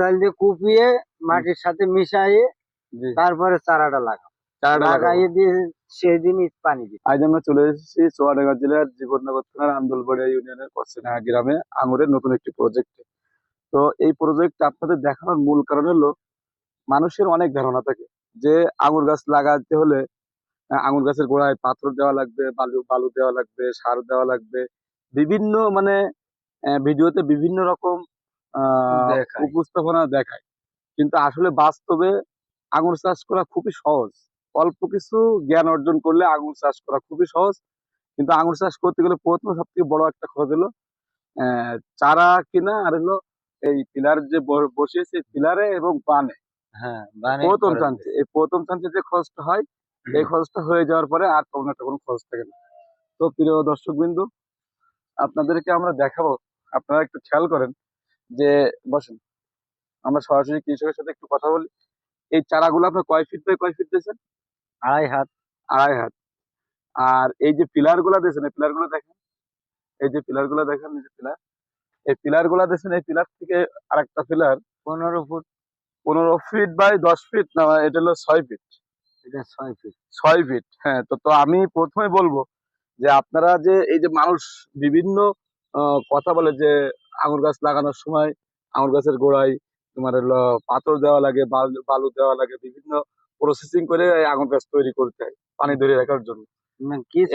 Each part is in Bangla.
চাল দিয়ে কুপিয়ে মাটির সাথে মিশাইয়ে তারপরে চারাটা। লাগাইয়ে দিয়ে পানি দিই আজ আমরা চলে এসেছি চুয়াডাঙ্গা জেলার জীবননগর থানার আন্দোলবাড়িয়া ইউনিয়নের কচ্ছেনা গ্রামে আঙুরের নতুন একটি প্রজেক্টে তো এই প্রজেক্ট আপনাদের দেখানোর মূল কারণ হলো মানুষের অনেক ধারণা থাকে যে আঙুর গাছ লাগাতে হলে আঙুর গাছের গোড়ায় পাথর দেওয়া লাগবে বালু বালু দেওয়া লাগবে সার দেওয়া লাগবে। বিভিন্ন মানে ভিডিওতে বিভিন্ন রকম। উপস্থাপনা দেখায়। কিন্তু আসলে বাস্তবে আঙুর চাষ করা খুবই সহজ। অল্প কিছু জ্ঞান অর্জন করলে আঙুর চাষ করা খুবই সহজ। কিন্তু আঙুর চাষ করতে গেলে প্রথম সব থেকে বড় একটা খরচ হলো চারা কিনা আর হলো এই পিলার যে বসিয়েছে পিলারে এবং বানে। হ্যাঁ প্রথম চান্সে। এই প্রথম চান্সে যে খরচটা হয় এই খরচটা হয়ে যাওয়ার পরে আর তেমন একটা কোনো খরচ থাকে না। তো প্রিয় দর্শক বিন্দু আপনাদেরকে আমরা দেখাবো। আপনারা একটু খেয়াল করেন যে বসেন। আমরা সরাসরি কৃষকের সাথে একটু কথা বলি। এই চারাগুলো আপনার কয় ফিট বাই কয় ফিট দিয়েছেন? আড়াই হাত। আড়াই হাত। আর এই যে পিলারগুলা দিয়েছেন এই পিলারগুলো দেখেন। এই যে পিলারগুলা দেখেন এই যে পিলার এই পিলারগুলা দিয়েছেন এই পিলার থেকে আরেকটা পিলার পনেরো ফুট। পনেরো ফিট বাই দশ ফিট না এটা হলো ছয় ফিট এটা ছয় ফিট ছয় ফিট হ্যাঁ তো তো আমি প্রথমে বলব যে আপনারা যে এই যে মানুষ বিভিন্ন কথা বলে যে আঙুর গাছ লাগানোর সময় আঙুর গাছের গোড়ায় তোমার হলো পাথর দেওয়া লাগে বালু দেওয়া লাগে বিভিন্ন প্রসেসিং করে এই আঙুর গাছ তৈরি করতে হয় পানি ধরে রাখার জন্য।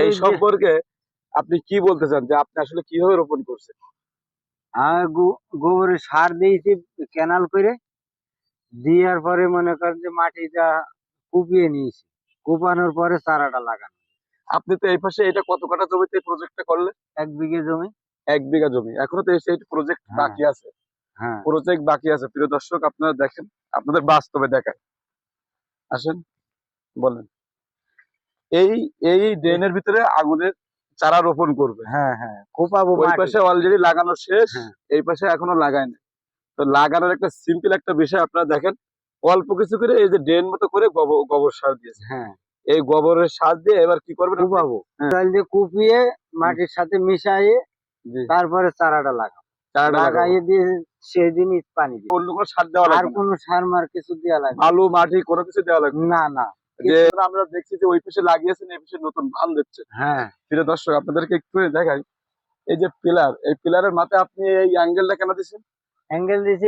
এই সম্পর্কে আপনি কি বলতে চান যে আপনি আসলে কীভাবে রোপণ করছেন? গোবরের সার দিয়েছি ক্যানাল করে দেওয়ার পরে মনে করেন যে মাটিটা কুপিয়ে নিয়েছি কুপানোর পরে চারাটা লাগানো। আপনি তো এই পাশে এটা কত কাটা জমিতে প্রজেক্টটা করলে এক বিঘে জমি। এক বিঘা জমি। এখনও তো সেই প্রজেক্ট হ্যাঁ। বাকি আছে। হ্যাঁ। প্রজেক্ট বাকি আছে। প্রিয় দর্শক আপনারা দেখেন আপনাদের বাস্তবে দেখায় আসেন বলেন। এই এই ড্রেনের ভিতরে আগুনের চারা রোপণ করবে। হ্যাঁ হ্যাঁ ওই পাশে অলরেডি লাগানো শেষ হ্যাঁ। এই পাশে এখনও লাগায় না তো লাগানোর একটা সিম্পল একটা বিষয় আপনারা দেখেন অল্প কিছু করে এই যে ড্রেন মতো করে গোবর সার দিয়েছে। হ্যাঁ। এই গোবরের সার দিয়ে এবার কি করবেন কুপাবো হ্যাঁ। কুপিয়ে মাটির সাথে মিশাইয়ে তারপরে চারাটা লাগাবো। লাগাইয়ে দিয়ে সেই দিনই পানি দিই অন্য কোনো সার দেওয়া আর কোনো সার মার কিছু দেওয়া লাগবে না। আলু মাটি কোনো কিছু দেওয়া লাগবে না। না যে আমরা দেখছি যে ওই পাশে লাগিয়েছেন এই পাশে নতুন ধান দিচ্ছে। হ্যাঁ। প্রিয় দর্শক আপনাদেরকে একটু দেখাই। এই যে পিলার এই পিলারের মাথায় আপনি এই অ্যাঙ্গেলটা কেন দিচ্ছেন? অ্যাঙ্গেল দিয়েছি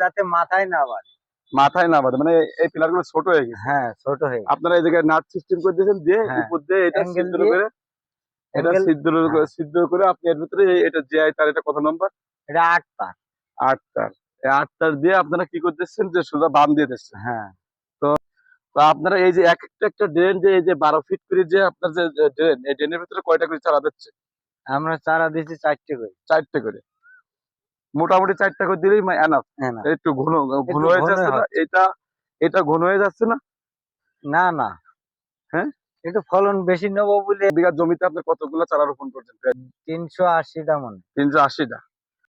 যাতে মাথায় না বাড়ে। মাথায় না বাঁধে মানে এই পিলারগুলো ছোট হয়ে গেছে। হ্যাঁ ছোট হয়ে। আপনারা এই জায়গায় নাট সিস্টেম করে দিয়েছেন দিয়ে হ্যাঁ। উপর দিয়ে এটা সিদ্ধ করে এটা সিদ্ধ করে হ্যাঁ। সিদ্ধ করে আপনি এর ভিতরে এটা যে তার এটা কত নম্বর? এটা আট তার। আট তার। আট তার দিয়ে আপনারা কি করতেছেন? যে সোজা বাম দিয়ে দিচ্ছেন। হ্যাঁ। তো আপনারা এই যে এক একটা একটা ড্রেন যে এই যে বারো ফিট করে যে আপনার যে ড্রেন এই ড্রেনের ভিতরে কয়টা করে চারা দিচ্ছে? আমরা চারা দিয়েছি চারটে করে। চারটে করে। মোটামুটি চারটা করে দিলেই এনাফ একটু ঘন ঘন হয়ে যাচ্ছে না? এটা এটা ঘন হয়ে যাচ্ছে না? না না। হ্যাঁ? একটু ফলন বেশি নেব বলে বিঘা জমিতে আপনি কতগুলো চারা রোপণ করছেন? তিনশো আশিটা মনে তিনশো আশিটা?